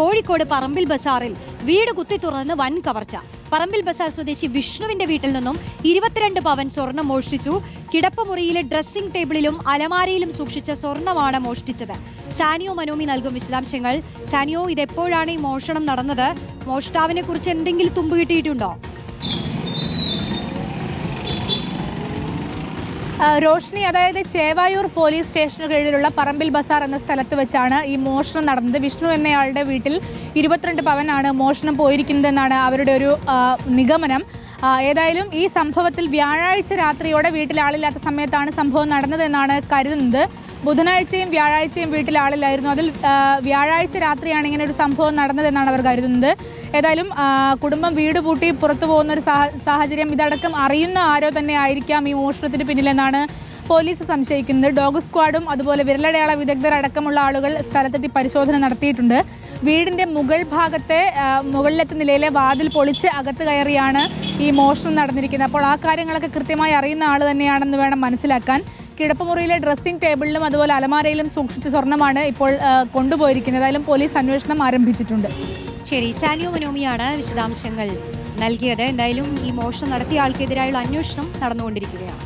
കോഴിക്കോട് പറമ്പിൽ ബസാറിൽ വീട് കുത്തി തുറന്ന് വൻ കവർച്ച. പറമ്പിൽ ബസാർ സ്വദേശി വിഷ്ണുവിന്റെ വീട്ടിൽ നിന്നും ഇരുപത്തിരണ്ട് പവൻ സ്വർണം മോഷ്ടിച്ചു. കിടപ്പുമുറിയിലെ ഡ്രസ്സിംഗ് ടേബിളിലും അലമാരയിലും സൂക്ഷിച്ച സ്വർണമാണ് മോഷ്ടിച്ചത്. സാനിയോ മനോമി നൽകും വിശദാംശങ്ങൾ. സാനിയോ ഇതെപ്പോഴാണ് ഈ മോഷണം നടന്നത്? മോഷ്ടാവിനെ കുറിച്ച് എന്തെങ്കിലും തുമ്പ് കിട്ടിയിട്ടുണ്ടോ? റോഷ്നി അതായത് ചേവായൂർ പോലീസ് സ്റ്റേഷന് കീഴിലുള്ള പറമ്പിൽ ബസാർ എന്ന സ്ഥലത്ത് വെച്ചാണ് ഈ മോഷണം നടന്നത്. വിഷ്ണു എന്നയാളുടെ വീട്ടിൽ ഇരുപത്തിരണ്ട് പവനാണ് മോഷണം പോയിരിക്കുന്നതെന്നാണ് അവരുടെ ഒരു നിഗമനം. ഏതായാലും ഈ സംഭവത്തിൽ വ്യാഴാഴ്ച രാത്രിയോടെ വീട്ടിൽ ആളില്ലാത്ത സമയത്താണ് സംഭവം നടന്നതെന്നാണ് കരുതുന്നത്. ബുധനാഴ്ചയും വ്യാഴാഴ്ചയും വീട്ടിൽ ആളില്ലായിരുന്നു. അതിൽ വ്യാഴാഴ്ച രാത്രിയാണ് ഇങ്ങനെ ഒരു സംഭവം നടന്നതെന്നാണ് അവർ കരുതുന്നത്. ഏതായാലും കുടുംബം വീട് പൂട്ടി പുറത്തു പോകുന്ന ഒരു സാഹചര്യം ഇതടക്കം അറിയുന്ന ആരോ തന്നെ ആയിരിക്കാം ഈ മോഷണത്തിന് പിന്നിലെന്നാണ് പോലീസ് സംശയിക്കുന്നത്. ഡോഗ് സ്ക്വാഡും അതുപോലെ വിരലടയാള വിദഗ്ധർ അടക്കമുള്ള ആളുകൾ സ്ഥലത്തെത്തി പരിശോധന നടത്തിയിട്ടുണ്ട്. വീടിന്റെ മുകൾ ഭാഗത്തെ മുകളിലത്തെ നിലയിലെ വാതിൽ പൊളിച്ച് അകത്ത് കയറിയാണ് ഈ മോഷണം നടന്നിരിക്കുന്നത്. അപ്പോൾ ആ കാര്യങ്ങളൊക്കെ കൃത്യമായി അറിയുന്ന ആൾ തന്നെയാണെന്ന് വേണം മനസ്സിലാക്കാൻ. കിടപ്പുമുറിയിലെ ഡ്രസ്സിംഗ് ടേബിളിലും അതുപോലെ അലമാരയിലും സൂക്ഷിച്ച സ്വർണമാണ് ഇപ്പോൾ കൊണ്ടുപോയിരിക്കുന്നത്. ഏതായാലും പോലീസ് അന്വേഷണം ആരംഭിച്ചിട്ടുണ്ട്. ശരി സാനിയോ മനോമിയാണ് വിശദാംശങ്ങൾ നൽകിയത്. എന്തായാലും ഈ മോഷണം നടത്തിയ ആൾക്കെതിരായുള്ള അന്വേഷണം നടന്നുകൊണ്ടിരിക്കുകയാണ്.